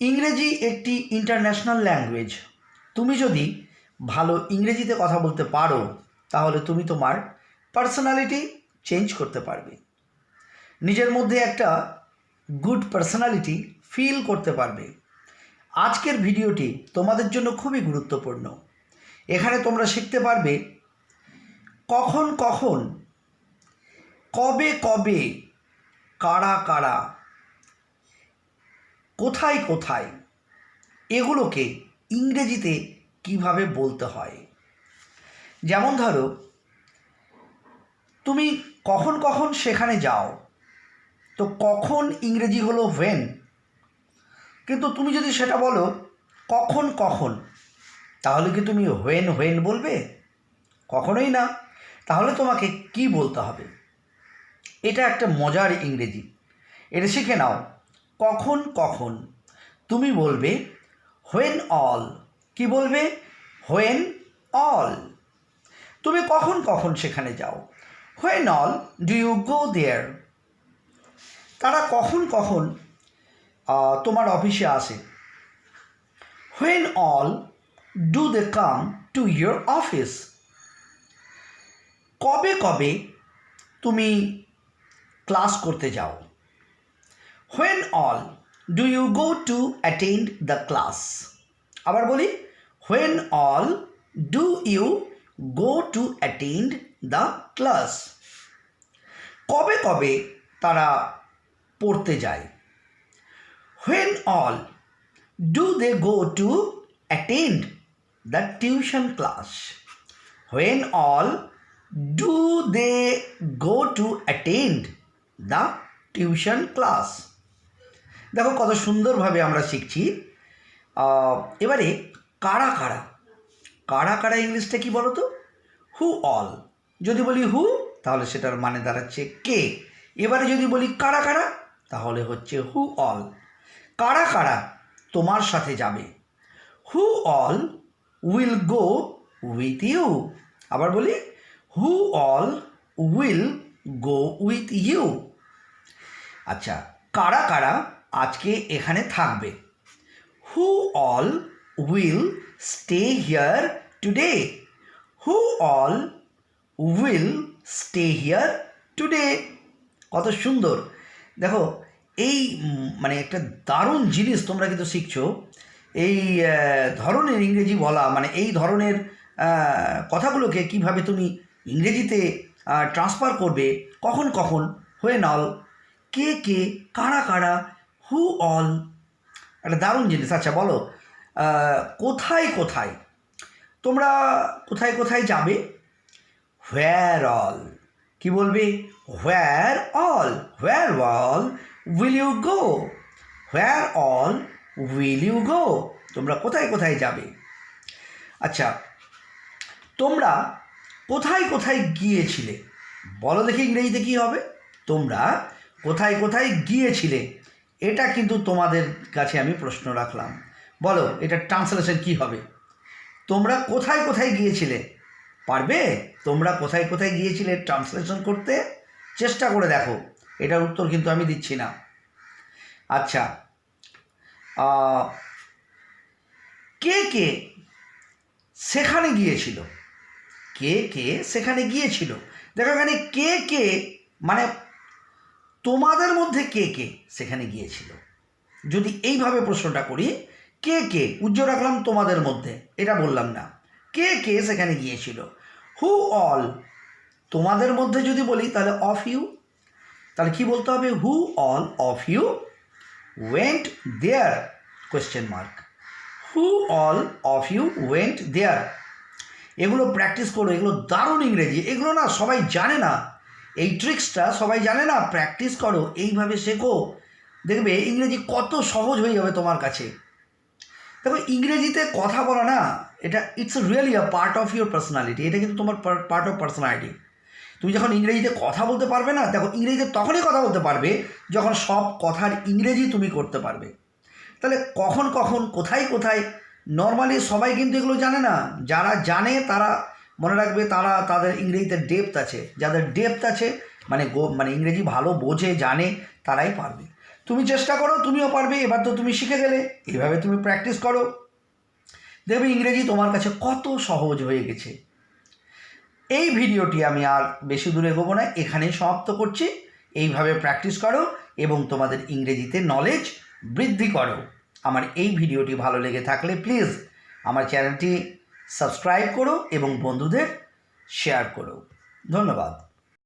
ইংরেজি একটি international language তুমি যদি ভালো ইংরেজিতে কথা বলতে পারো, তাহলে তুমি তোমার পার্সোনালিটি চেঞ্জ করতে পারবে। নিজের মধ্যে একটা গুড পার্সোনালিটি ফিল করতে পারবে। আজকের ভিডিওটি তোমাদের জন্য খুবই গুরুত্বপূর্ণ। এখানে তোমরা শিখতে পারবে কখন কখন, কবে কবে, কারা কারা কোথায় কোথায়? এগুলোকে ইংরেজিতে কীভাবে বলতে হয়? যেমন ধরো, তুমি কখন কখন সেখানে যাও? তো কখন ইংরেজি হলো হোয়েন কিন্তু তুমি যদি সেটা বলো, কখন কখন? তাহলে কি তুমি হোয়েন হোয়েন বলবে? কখনোই না। তাহলে তোমাকে কি বলতে হবে? এটা একটা মজার ইংরেজি। এটা শিখে নাও। কখন কখন? তুমি বলবে হোয়েন অল কি বলবে? হোয়েন অল তুমি কখন কখন সেখানে যাও? When all do you go there তারা কখন কখন তোমার অফিসে আসে? When all do they come to your office কবে কবে তুমি ক্লাস করতে যাও? When all do you go to attend the class আবার বলি when all do you go to attend the class কবে কবে তারা পড়তে যায়? When all do they go to attend the tuition class when all do they go to attend the tuition class দেখো কত সুন্দরভাবে আমরা শিখছি। এবারে কারা কারা? কারা কারা ইংলিশটা কি বলো তো হু অল যদি বলি হু তাহলে সেটার মানে দাঁড়াচ্ছে কে? এবারে যদি বলি কারা কারা, তাহলে হচ্ছে হু অল কারা কারা তোমার সাথে যাবে? Who all will go with you আবার বলি who all will go with you আচ্ছা কারা কারা আজকে এখানে থাকবে। Who all will stay here today who all will stay here today কত সুন্দর। দেখো, এই মানে একটা দারুণ জিনিস তোমরা কিন্তু শিখছো। এই ধরনের ইংরেজি বলা মানে এই ধরনের কথাগুলোকে কীভাবে তুমি ইংরেজিতে ট্রান্সফার করবে, কখন কখন, হয়ে নল কে কে, কারা কারা হু অল একটা দারুণ জিনিস আচ্ছা বলো। কোথায় কোথায়? তোমরা কোথায় কোথায় যাবে? হোয়ার অল কি বলবে? Where all where all will you go where all will you go তোমরা কোথায় কোথায় যাবে? আচ্ছা তোমরা কোথায় কোথায় গিয়েছিলে? বলো দেখি ইংরেজিতে কী হবে। তোমরা কোথায় কোথায় গিয়েছিলে? এটা কিন্তু তোমাদের কাছে আমি প্রশ্ন রাখলাম। বলো, এটা ট্রান্সলেশন কী হবে? তোমরা কোথায় কোথায় গিয়েছিলে? পারবে? তোমরা কোথায় কোথায় গিয়েছিলে ট্রান্সলেশন করতে? চেষ্টা করে দেখো। এটার উত্তর কিন্তু আমি দিচ্ছি না। আচ্ছা কে কে সেখানে গিয়েছিল? কে কে সেখানে গিয়েছিল? দেখো এখানে কে কে মানে তোমাদের মধ্যে কে কে সেখানে গিয়েছিল? যদি এইভাবে প্রশ্নটা করি, কে কে উজ্জ্বল রাখলাম তোমাদের মধ্যে? এটা বললাম না। কে কে সেখানে গিয়েছিল? হু অল তোমাদের মধ্যে যদি বলি, তাহলে অফ ইউ তাহলে কি বলতে হবে? Who all of you went there question mark who all of you went there এগুলো প্র্যাকটিস করো, এগুলো দারুণ ইংরেজি। এগুলো না সবাই জানে না। এই ট্রিক্সটা সবাই জানে না প্র্যাকটিস করো, এইভাবে শেখো। দেখবে ইংরেজি কত সহজ হয়ে যাবে তোমার কাছে। দেখো, ইংরেজিতে কথা বলা না, এটা it's really a part of your personality এটা কিন্তু তোমার পার্ট অফ পার্সোনালিটি তুমি যখন ইংরেজিতে কথা বলতে পারবে না, দেখো, ইংরেজিতে তখনই কথা বলতে পারবে যখন সব কথার ইংরেজি তুমি করতে পারবে। তাহলে কখন কখন, কোথায় কোথায় নর্মালি সবাই কিন্তু এগুলো জানে না। যারা জানে, তারা মনে রাখবে তারা তাদের ইংরেজিতে ডেপথ আছে। যাদের ডেপথ আছে মানে মানে ইংরেজি ভালো বোঝে, জানে, তারাই পারবে। তুমি চেষ্টা করো, তুমিও পারবে, এবার তো তুমি শিখে গেলে। এভাবে তুমি প্র্যাকটিস করো। দেখবে ইংরেজি তোমার কাছে কত সহজ হয়ে গেছে। এই ভিডিওটি আমি আর বেশি দূরে এগোবো না, এখানেই সমাপ্ত করছি। এইভাবে প্র্যাকটিস করো এবং তোমাদের ইংরেজিতে নলেজ বৃদ্ধি করো। আমার এই ভিডিওটি ভালো লেগে থাকলে প্লিজ আমার চ্যানেলটি সাবস্ক্রাইব করো এবং বন্ধুদের শেয়ার করো। ধন্যবাদ।